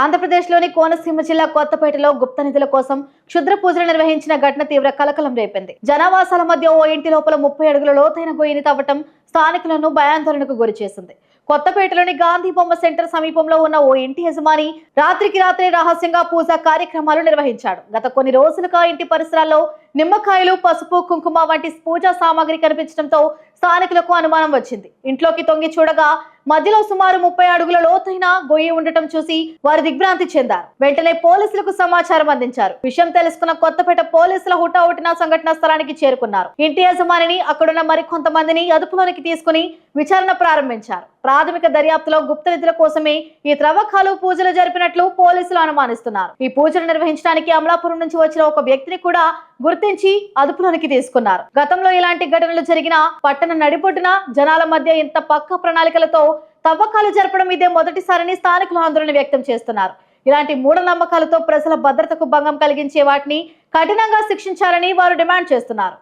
ఆంధ్రప్రదేశ్లోని కోనసీమ జిల్లా కొత్తపేటలో గుప్త నిధుల కోసం క్షుద్ర పూజలు నిర్వహించిన ఘటన తీవ్ర కలకలం రేపింది. జనావాసాల మధ్య ఓ ఇంటి లోపల ముప్పై అడుగుల లోతైన గొయ్యిని తవ్వటం స్థానికులను భయాందోళనకు గురిచేసింది కొత్తపేటలోని గాంధీ బొమ్మ సెంటర్ సమీపంలో ఉన్న ఓ ఇంటి యజమాని రాత్రికి రాత్రి రహస్యంగా పూజా కార్యక్రమాలు నిర్వహించాడు. గత కొన్ని రోజులుగా ఇంటి పరిసరాల్లో నిమ్మకాయలు పసుపు కుంకుమ వంటి పూజా సామాగ్రి కనిపించడంతో స్థానికులకు అనుమానం వచ్చింది. ఇంట్లోకి తొంగి చూడగా మధ్యలో సుమారు ముప్పై అడుగుల లోతైన గొయ్యి ఉండటం చూసి వారు దిగ్భ్రాంతి చెందారు. వెంటనే పోలీసులకు సమాచారం అందించారు. విషయం తెలుసుకున్న కొత్తపేట పోలీసుల హుటాహుటిన సంఘటన స్థలానికి చేరుకున్నారు. ఇంటి యజమానిని అక్కడున్న మరికొంతమందిని అదుపులోనికి తీసుకుని విచారణ ప్రారంభించారు. ప్రాథమిక దర్యాప్తులో గుప్త నిధుల కోసమే ఈ త్రవ్వకాలు పూజలు జరిపినట్లు పోలీసులు అనుమానిస్తున్నారు. ఈ పూజలు నిర్వహించడానికి అమలాపురం నుంచి వచ్చిన ఒక వ్యక్తిని కూడా గుర్తించి అదుపులోనికి తీసుకున్నారు. గతంలో ఇలాంటి ఘటనలు జరిగిన పట్టణ నడిపొడ్డున జనాల మధ్య ఇంత పక్క ప్రణాళికలతో తవ్వకాలు జరపడం ఇదే మొదటిసారని స్థానికులు ఆందోళన వ్యక్తం చేస్తున్నారు. ఇలాంటి మూఢనమ్మకాలతో ప్రజల భద్రతకు భంగం కలిగించే వాటిని కఠినంగా శిక్షించాలని వారు డిమాండ్ చేస్తున్నారు.